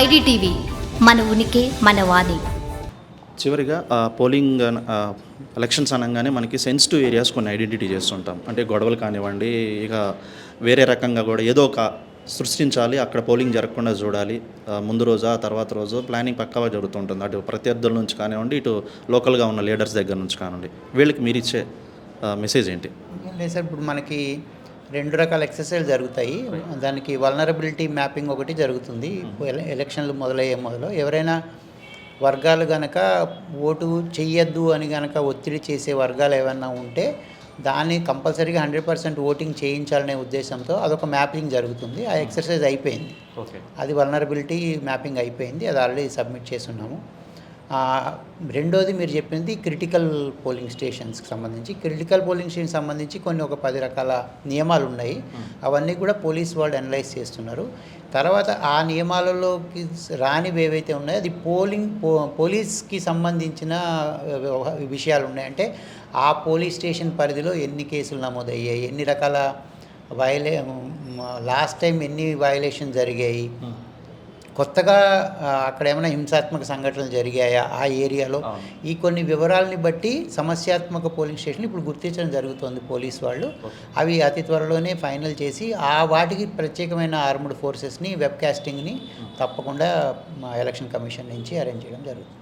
IDTV మన ఉనికి మన వాణి. చివరిగా ఆ, పోలింగ్ ఎలక్షన్స్ అనగానే మనకి సెన్సిటివ్ ఏరియాస్ కొన్ని ఐడెంటిటీ చేస్తుంటాం. అంటే గొడవలు కానివ్వండి ఇక వేరే రకంగా కూడా ఏదో ఒక సృష్టించాలి అక్కడ పోలింగ్ జరగకుండా చూడాలి. ముందు రోజు ఆ తర్వాత రోజు ప్లానింగ్ పక్కాగా జరుగుతుంటుంది. అటు ప్రత్యర్థుల నుంచి కానివ్వండి ఇటు లోకల్గా ఉన్న లీడర్స్ దగ్గర నుంచి కానివ్వండి. వీళ్ళకి మీరు ఇచ్చే మెసేజ్ ఏంటి? లేదు సార్ ఇప్పుడు మనకి రెండు రకాల ఎక్సర్సైజ్ జరుగుతాయి. దానికి వల్నరబిలిటీ మ్యాపింగ్ ఒకటి జరుగుతుంది. ఎల- ఎలక్షన్లు మొదలయ్యే మొదలు. ఎవరైనా వర్గాలు గనక ఓటు చెయ్యొద్దు అని గనక ఒత్తిడి చేసే వర్గాలు ఏమైనా ఉంటే దాన్ని కంపల్సరీగా హండ్రెడ్ పర్సెంట్ ఓటింగ్ చేయించాలనే ఉద్దేశంతో అదొక మ్యాపింగ్ జరుగుతుంది. ఆ ఎక్సర్సైజ్ అయిపోయింది. ఓకే అది వల్నరబిలిటీ మ్యాపింగ్ అయిపోయింది. అది ఆల్రెడీ సబ్మిట్ చేస్తున్నాము ఆ, రెండోది మీరు చెప్పింది క్రిటికల్ పోలింగ్ స్టేషన్స్కి సంబంధించి. క్రిటికల్ పోలింగ్ స్టేషన్ సంబంధించి కొన్ని ఒక పది రకాల నియమాలు ఉన్నాయి. అవన్నీ కూడా పోలీస్ వాళ్ళు అనలైజ్ చేస్తున్నారు. తర్వాత ఆ నియమాలలోకి రానివి ఏవైతే ఉన్నాయో అది పోలింగ్ పో పోలీస్కి సంబంధించిన విషయాలు ఉన్నాయంటే ఆ పోలీస్ స్టేషన్ పరిధిలో ఎన్ని కేసులు నమోదయ్యాయి? ఎన్ని రకాల వయలే లాస్ట్ టైం ఎన్ని వయలేషన్ జరిగాయి? కొత్తగా అక్కడ ఏమైనా హింసాత్మక సంఘటనలు జరిగాయా? ఆ ఏరియాలో. ఈ కొన్ని వివరాలని బట్టి సమస్యాత్మక పోలింగ్ స్టేషన్ ఇప్పుడు గుర్తించడం జరుగుతోంది పోలీస్ వాళ్ళు. అవి అతి త్వరలోనే ఫైనల్ చేసి ఆ వాటికి ప్రత్యేకమైన ఆర్మ్డ్ ఫోర్సెస్ని వెబ్ కాస్టింగ్ని తప్పకుండా ఎలక్షన్ కమిషన్ నుంచి అరేంజ్ చేయడం జరుగుతుంది.